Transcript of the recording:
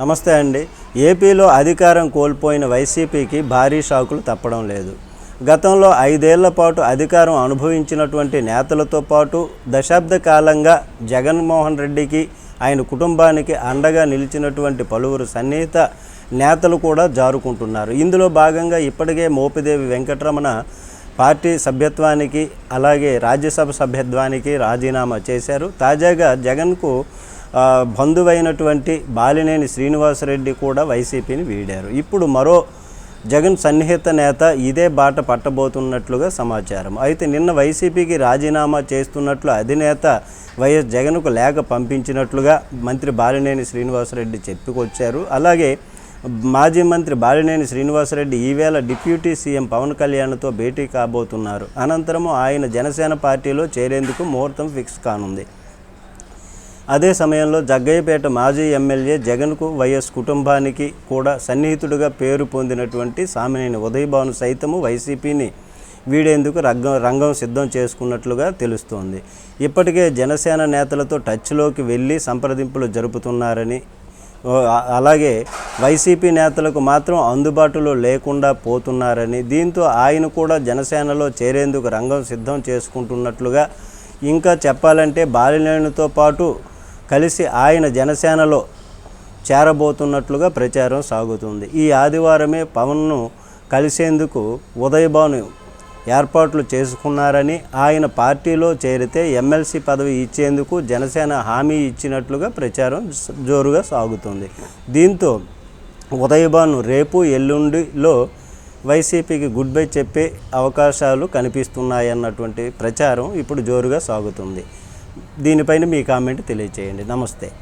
నమస్తే అండి. ఏపీలో అధికారం కోల్పోయిన వైసీపీకి భారీ షాకులు తప్పడం లేదు. గతంలో ఐదేళ్ళ పాటు అధికారం అనుభవించినటువంటి నేతలతో పాటు దశాబ్ద కాలంగా జగన్మోహన్ రెడ్డికి ఆయన కుటుంబానికి అండగా నిలిచినటువంటి పలువురు సన్నిహిత నేతలు కూడా జారుకుంటున్నారు. ఇందులో భాగంగా ఇప్పటికే మోపిదేవి వెంకటరమణ పార్టీ సభ్యత్వానికి అలాగే రాజ్యసభ సభ్యత్వానికి రాజీనామా చేశారు. తాజాగా జగన్కు బంధువైనటువంటి బాలినేని శ్రీనివాసరెడ్డి కూడా వైసీపీని వీడారు. ఇప్పుడు మరో జగన్ సన్నిహిత నేత ఇదే బాట పట్టబోతున్నట్లుగా సమాచారం. అయితే నిన్న వైసీపీకి రాజీనామా చేస్తున్నట్లు అధినేత వైఎస్ జగన్కు లేఖ పంపించినట్లుగా మంత్రి బాలినేని శ్రీనివాసరెడ్డి చెప్పుకొచ్చారు. అలాగే మాజీ మంత్రి బాలినేని శ్రీనివాసరెడ్డి ఈవేళ డిప్యూటీ సీఎం పవన్ కళ్యాణ్తో భేటీ కాబోతున్నారు. అనంతరము ఆయన జనసేన పార్టీలో చేరేందుకు ముహూర్తం ఫిక్స్ కానుంది. అదే సమయంలో జగ్గయ్యపేట మాజీ ఎమ్మెల్యే జగన్కు వైఎస్ కుటుంబానికి కూడా సన్నిహితుడిగా పేరు పొందినటువంటి సామినేని ఉదయభాను సైతము వైసీపీని వీడేందుకు రంగం రంగం సిద్ధం చేసుకున్నట్లుగా తెలుస్తోంది. ఇప్పటికే జనసేన నేతలతో టచ్లోకి వెళ్ళి సంప్రదింపులు జరుపుతున్నారని అలాగే వైసీపీ నేతలకు మాత్రం అందుబాటులో లేకుండా పోతున్నారని దీంతో ఆయన కూడా జనసేనలో చేరేందుకు రంగం సిద్ధం చేసుకుంటున్నట్లుగా ఇంకా చెప్పాలంటే బాలినేనితో పాటు కలిసి ఆయన జనసేనలో చేరబోతున్నట్లుగా ప్రచారం సాగుతుంది. ఈ ఆదివారమే పవన్ను కలిసేందుకు ఉదయభాను ఏర్పాట్లు చేసుకున్నారని ఆయన పార్టీలో చేరితే ఎమ్మెల్సీ పదవి ఇచ్చేందుకు జనసేన హామీ ఇచ్చినట్లుగా ప్రచారం జోరుగా సాగుతుంది. దీంతో ఉదయభాను రేపు ఎల్లుండిలో వైసీపీకి గుడ్ బై చెప్పే అవకాశాలు కనిపిస్తున్నాయన్నటువంటి ప్రచారం ఇప్పుడు జోరుగా సాగుతుంది. దీనిపైన మీ కామెంట్ తెలియచేయండి. నమస్తే.